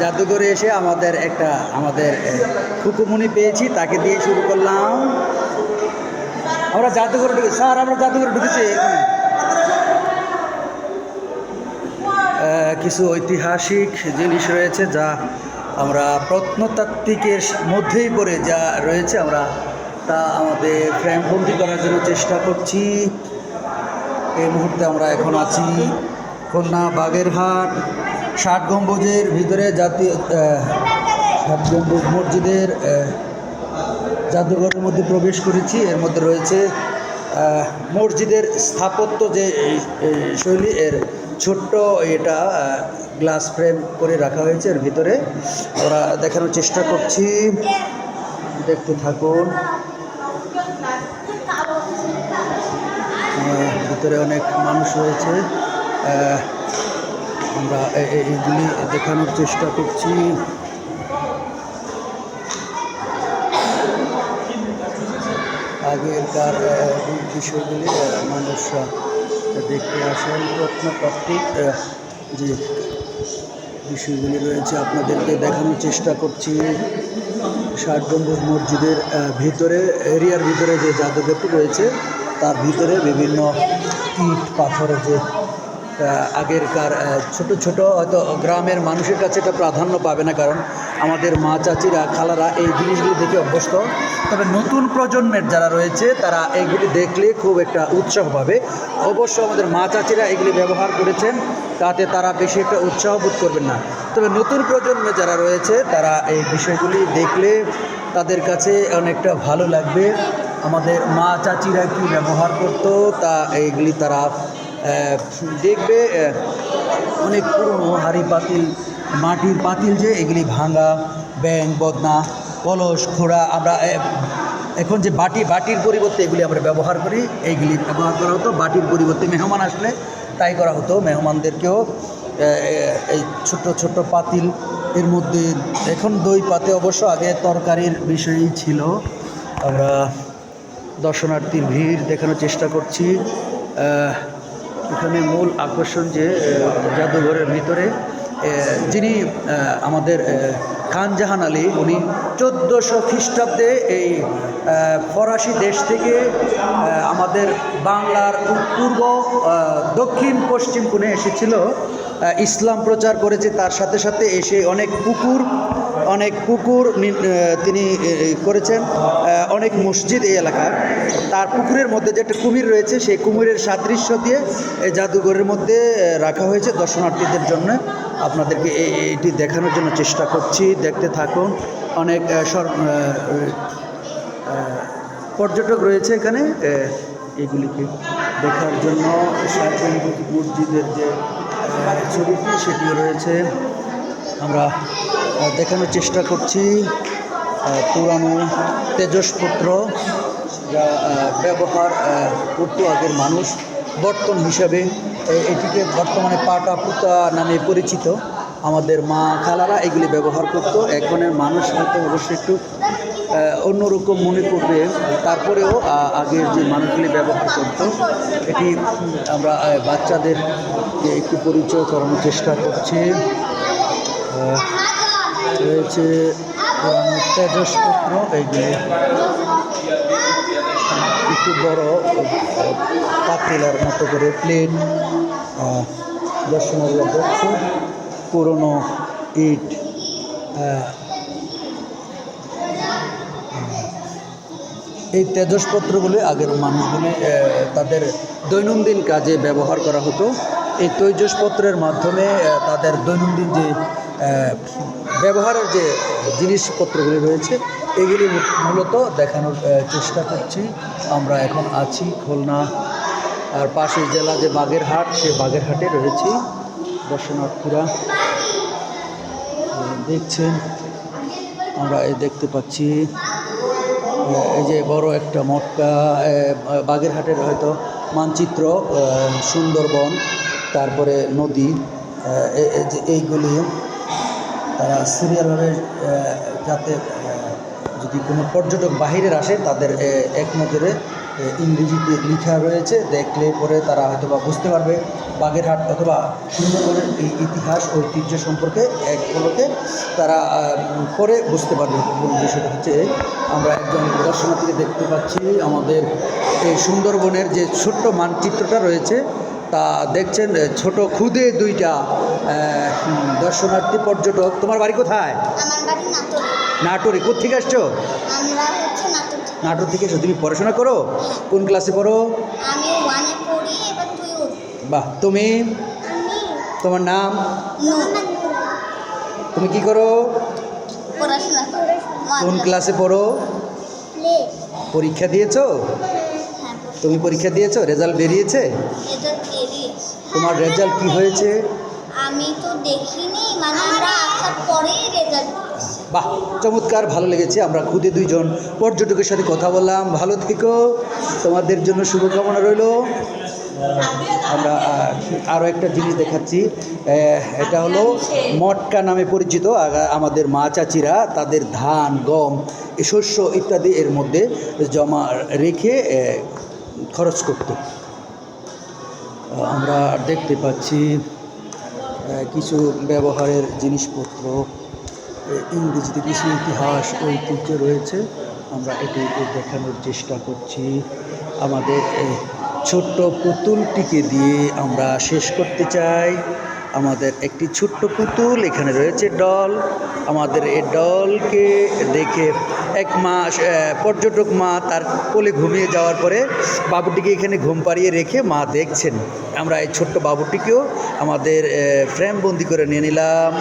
জাদুঘরে এসে আমাদের একটা, আমাদের কুকুমনি পেয়েছি, তাকে দিয়ে শুরু করলাম। আমরা জাদুঘরে ঢুকে, স্যার, আমরা জাদুঘরে ঢুকেছি কিছু ঐতিহাসিক জিনিস রয়েছে যা আমরা প্রত্নতাত্ত্বিকের মধ্যেই পড়ে যা রয়েছে, আমরা তা আমাদের ফ্রেমবন্দি করার জন্য চেষ্টা করছি। এই মুহূর্তে আমরা এখন আছি খুলনা বাগেরহাট। ষাট গম্বুজের ভিতরে জাতীয় ষাট গম্বুজ মসজিদের জাদুঘরের মধ্যে প্রবেশ করেছি। এর মধ্যে রয়েছে মসজিদের স্থাপত্য যে শৈলী, এর ছোট্ট এটা গ্লাস ফ্রেম করে রাখা হয়েছে এর ভিতরে। আমরা দেখানোর চেষ্টা করছি। দেখতে থাকুন। ভিতরে অনেক মানুষ রয়েছে। আমরা এইগুলি দেখানোর চেষ্টা করছি। আগেকার বিষয়গুলি মানুষ দেখতে আসেন। প্রত্নতাত্ত্বিক যে বিষয়গুলি রয়েছে আপনাদেরকে দেখানোর চেষ্টা করছি। ষাট গম্বুজ মসজিদের ভিতরে, এরিয়ার ভিতরে যে জাদুঘরটি রয়েছে, তার ভিতরে বিভিন্ন ইট, পাথরের যে আগেরকার ছোট ছোট হয়তো গ্রামের মানুষের কাছে এটা প্রাধান্য পাবে না, কারণ আমাদের মা, চাচিরা, খালারা এই জিনিসগুলি দেখে অভ্যস্ত। তবে নতুন প্রজন্মের যারা রয়েছে, তারা এগুলি দেখলে খুব একটা উৎসাহ পাবে। অবশ্য আমাদের মা, চাচিরা এগুলি ব্যবহার করেছেন, তাতে তারা বেশি একটা উৎসাহ বোধ করবেন না। তবে নতুন প্রজন্মে যারা রয়েছে, তারা এই বিষয়গুলি দেখলে তাদের কাছে অনেকটা ভালো লাগবে। আমাদের মা, চাচিরা কি ব্যবহার করতো, তা এইগুলি তারা দেখবে অনেক পুরনো হাড়ি পাতিল, মাটির পাতিল যে, এগুলি ভাঙা ব্যাং বদনা, কলস, খোড়া, আমরা এখন যে বাটি, বাটির পরিবর্তে এগুলি আমরা ব্যবহার করি, এইগুলি ব্যবহার করা হতো। বাটির পরিবর্তে মেহমান আসলে তাই করা হতো। মেহমানদেরকেও এই ছোট ছোট পাতিল, এর মধ্যে, এখন দই পাতে অবশ্য আগে তরকারির বিষয়ই ছিল। আমরা দর্শনার্থীর ভিড় দেখানোর চেষ্টা করছি। এখানে মূল আকর্ষণ যে জাদুঘরের ভিতরে যিনি আমাদের খান জাহান আলী, উনি চোদ্দোশো খ্রিস্টাব্দে এই ফরাসি দেশ থেকে আমাদের বাংলার পূর্ব দক্ষিণ পশ্চিম কোণে এসেছিল। ইসলাম প্রচার করেছে, তার সাথে সাথে এসে অনেক পুকুর অনেক পুকুর তিনি করেছেন। অনেক মসজিদ এই এলাকার। তার পুকুরের মধ্যে যে একটা কুমির রয়েছে, সেই কুমিরের সাদৃশ্য দিয়ে এই জাদুঘরের মধ্যে রাখা হয়েছে দর্শনার্থীদের জন্য। আপনাদেরকে এই- এইটি দেখানোর জন্য চেষ্টা করছি। দেখতে থাকুন। অনেক পর্যটক রয়েছে এখানে। এগুলিকে দেখার জন্য মসজিদের যে ছবিটি সেটিও রয়েছে। আমরা দেখানোর চেষ্টা করছি। পুরানো তেজসপত্র, যা ব্যবহার করতো আগের মানুষ, বর্তন হিসাবে এটিকে বর্তমানে পাটা পুতা নামে পরিচিত। আমাদের মা খালারা এগুলি ব্যবহার করতো। এখনের মানুষ হয়তো অবশ্যই একটু অন্যরকম মনে করবে। তারপরেও আগের যে মানুষগুলি ব্যবহার করতো, এটি আমরা বাচ্চাদের একটু পরিচয় করানোর চেষ্টা করছি। রয়েছে পুরানো তেজসপত্র এইগুলি একটু বড় পাতিলার মতো করে প্লেট দর্শনার্থীরা দেখছে। পুরনো ইট এই তেজসপত্রগুলি আগের মানুষগুলি তাদের দৈনন্দিন কাজে ব্যবহার করা হতো। এই তেজসপত্রের মাধ্যমে তাদের দৈনন্দিন যে ব্যবহারের যে জিনিসপত্রগুলি রয়েছে, এগুলি মূলত দেখানোর চেষ্টা করছি। আমরা এখন আছি খুলনা, আর পাশের জেলা যে বাগেরহাট, সে বাগেরহাটে রয়েছি। দর্শনার্থীরা দেখছেন, আমরা এই দেখতে পাচ্ছি এই যে বড় একটা মটকা বাগেরহাটের হয়তো মানচিত্র সুন্দরবন, তারপরে নদী এইগুলি তারা সিরিয়ালভাবে যাতে যদি কোনো পর্যটক বাহিরের আসে, তাদের এক নজরে ইংরেজিতে লেখা রয়েছে। দেখলে পরে তারা হয়তো বা বুঝতে পারবে, বাগেরহাট অথবা সুন্দরবনের এই ইতিহাস, ঐতিহ্য সম্পর্কে এক তারা পরে বুঝতে পারবে। মূল বিষয়টা হচ্ছে আমরা একজন দর্শনার্থীকে দেখতে পাচ্ছি, আমাদের এই সুন্দরবনের যে ছোট্ট মানচিত্রটা রয়েছে তা দেখছেন ছোট খুদে দুইটা দর্শনার্থী পর্যটক। তোমার বাড়ি কোথায়? নাটোরে। কোথেকে আসছো? নাটোর থেকে। এসো। তুমি পড়াশোনা করো? কোন ক্লাসে পড়ো? বাহ তুমি? তোমার নাম? তুমি কি করো? কোন ক্লাসে পড়ো? পরীক্ষা দিয়েছ? হ্যাঁ তুমি পরীক্ষা দিয়েছ? রেজাল্ট বেরিয়েছে? তোমার রেজাল্ট কি হয়েছে? আমি তো দেখিনি মানে আমরা আসার পরেই রেজাল্ট বাহ চমৎকার ভালো লেগেছে। আমরা খুদে দুইজন পর্যটকের সাথে কথা বললাম। ভালো থেকো। তোমাদের জন্য শুভকামনা রইল। আমরা আরও একটা জিনিস দেখাচ্ছি। এটা হলো মটকা নামে পরিচিত আমাদের মা চাচিরা তাদের ধান গম শস্য ইত্যাদি এর মধ্যে জমা রেখে খরচ করত। আমরা দেখতে পাচ্ছি কিছু ব্যবহারের জিনিসপত্র ইংরেজিতে কিছু ইতিহাস, ঐতিহ্য রয়েছে। আমরা এটি দেখানোর চেষ্টা করছি। আমাদের এই ছোট্ট পুতুলটিকে দিয়ে আমরা শেষ করতে চাই। আমাদের একটি ছোট্ট পুতুল এখানে রয়েছে, ডল। আমাদের এই ডলকে দেখে এক মা পর্যটক মা তার কোলে ঘুমিয়ে যাওয়ার পরে বাবুটিকে এখানে ঘুম পাড়িয়ে রেখে মা দেখছেন। আমরা এই ছোট্ট বাবুটিকেও আমাদের ফ্রেমবন্দি করে নিয়ে নিলাম।